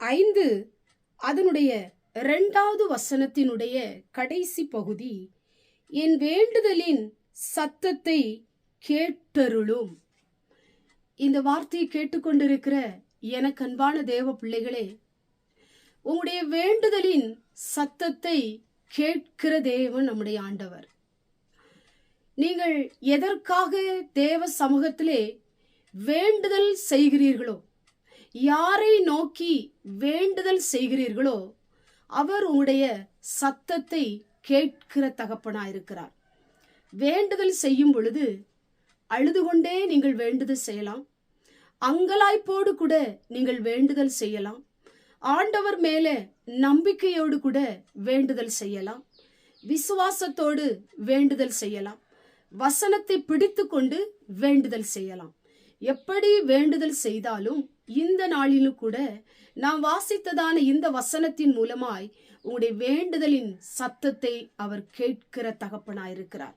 ஐந்து. அதனுடைய இரண்டாவது வசனத்தினுடைய கடைசி பகுதி என் வேண்டுதலின் சத்தத்தை கேட்டருளும். இந்த வார்த்தையை கேட்டுக்கொண்டிருக்கிற எனக்கு அன்பான தேவ பிள்ளைகளே உங்களுடைய வேண்டுதலின் சத்தத்தை கேட்கிற தேவன் நம்முடைய ஆண்டவர். நீங்கள் எதற்காக தேவ சமூகத்திலே வேண்டுதல் செய்கிறீர்களோ யாரை நோக்கி வேண்டுதல் செய்கிறீர்களோ அவர் உங்களுடைய சத்தத்தை கேட்கிற தகப்பனாயிருக்கிறார். வேண்டுதல் செய்யும் பொழுது அழுது கொண்டே நீங்கள் வேண்டுதல் செய்யலாம். அங்கலாய்ப்போடு கூட நீங்கள் வேண்டுதல் செய்யலாம். ஆண்டவர் மேலே நம்பிக்கையோடு கூட வேண்டுதல் செய்யலாம். விசுவாசத்தோடு வேண்டுதல் செய்யலாம். வசனத்தை பிடித்து கொண்டு வேண்டுதல் செய்யலாம். எப்படி வேண்டுதல் செய்தாலும் இந்த நாளிலும் கூட நாம் வாசித்ததான இந்த வசனத்தின் மூலமாய் உங்களுடைய வேண்டுதலின் சத்தத்தை அவர் கேட்கிற தகப்பனாயிருக்கிறார்.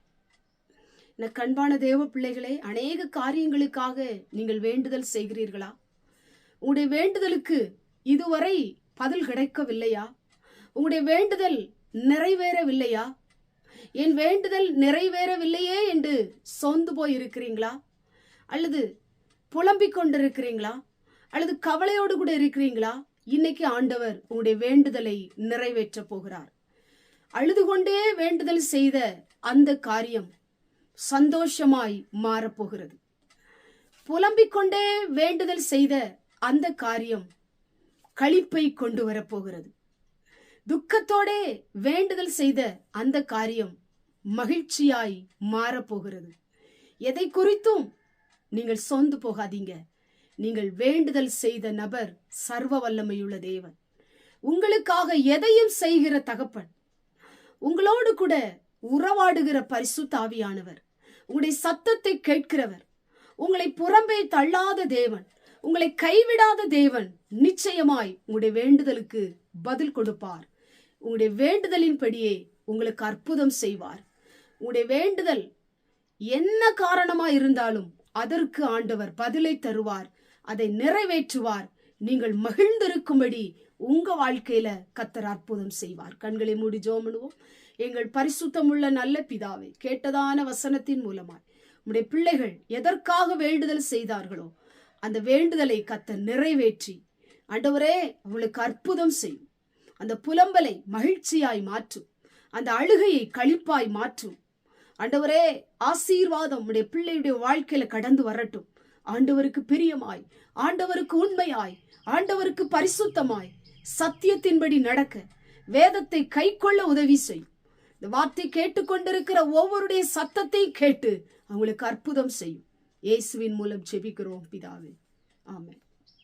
இந்த கண்பான தேவ பிள்ளைகளே அநேக காரியங்களுக்காக நீங்கள் வேண்டுதல் செய்கிறீர்களா? உங்களுடைய வேண்டுதலுக்கு இதுவரை பதில் கிடைக்கவில்லையா? உங்களுடைய வேண்டுதல் நிறைவேறவில்லையா? என் வேண்டுதல் நிறைவேறவில்லையே என்று சோர்ந்து போய் இருக்கிறீங்களா அல்லது புலம்பிக் கொண்டிருக்கிறீங்களா? அல்லது கவலையோடு கூட இருக்கிறீங்களா? இன்னைக்கு ஆண்டவர் உங்களுடைய வேண்டுதலை நிறைவேற்ற போகிறார். அழுது கொண்டே வேண்டுதல் செய்த அந்த காரியம் சந்தோஷமாய் மாறப்போகிறது புலம்பிக் கொண்டே வேண்டுதல் செய்த அந்த காரியம் களிப்பை கொண்டு வரப்போகிறது துக்கத்தோடே வேண்டுதல் செய்த அந்த காரியம் மகிழ்ச்சியாய் மாறப்போகிறது எதை குறித்தும் நீங்கள் சொந்து போகாதீங்க. நீங்கள் வேண்டுதல் செய்த நபர் சர்வ வல்லமையுள்ள தேவன். உங்களுக்காக எதையும் செய்கிற தகப்பன். உங்களோடு கூட உறவாடுகிற பரிசுத்தாவியானவர் உங்களுடைய சத்தத்தை கேட்கிறவர். உங்களை புறம்பே தள்ளாத தேவன். உங்களை கைவிடாத தேவன் நிச்சயமாய் உங்களுடைய வேண்டுதலுக்கு பதில் கொடுப்பார். உங்களுடைய வேண்டுதலின்படியே உங்களுக்கு அற்புதம் செய்வார். உங்களுடைய வேண்டுதல் என்ன காரணமா இருந்தாலும் அதற்கு ஆண்டவர் பதிலை தருவார். அதை நிறைவேற்றுவார். நீங்கள் மகிழ்ந்திருக்கும்படி உங்க வாழ்க்கையில கத்தர் அற்புதம் செய்வார். கண்களை மூடி ஜோமனுவோம். எங்கள் பரிசுத்தமுள்ள நல்ல பிதாவை கேட்டதான வசனத்தின் மூலமாய் உடைய பிள்ளைகள் எதற்காக வேண்டுதல் செய்தார்களோ அந்த வேண்டுதலை கத்த நிறைவேற்றி ஆண்டவரே அவளுக்கு அற்புதம் செய்யும். அந்த புலம்பலை மகிழ்ச்சியாய் மாற்றும். அந்த அழுகையை கழிப்பாய் மாற்றும். ஆண்டவரே ஆசீர்வாதம் உடைய பிள்ளையுடைய வாழ்க்கையில கடந்து வரட்டும். ஆண்டவருக்கு பிரியமாய் ஆண்டவருக்கு உண்மையாய் ஆண்டவருக்கு பரிசுத்தமாய் சத்தியத்தின்படி நடக்க வேதத்தை கை கொள்ள உதவி செய்யும் இந்த வார்த்தை கேட்டுக்கொண்டிருக்கிற ஒவ்வொருடைய சத்தத்தை கேட்டு அவங்களுக்கு அற்புதம் செய்யும். இயேசுவின் மூலம் ஜெபிக்கிறோம் பிதாவே. ஆமென்.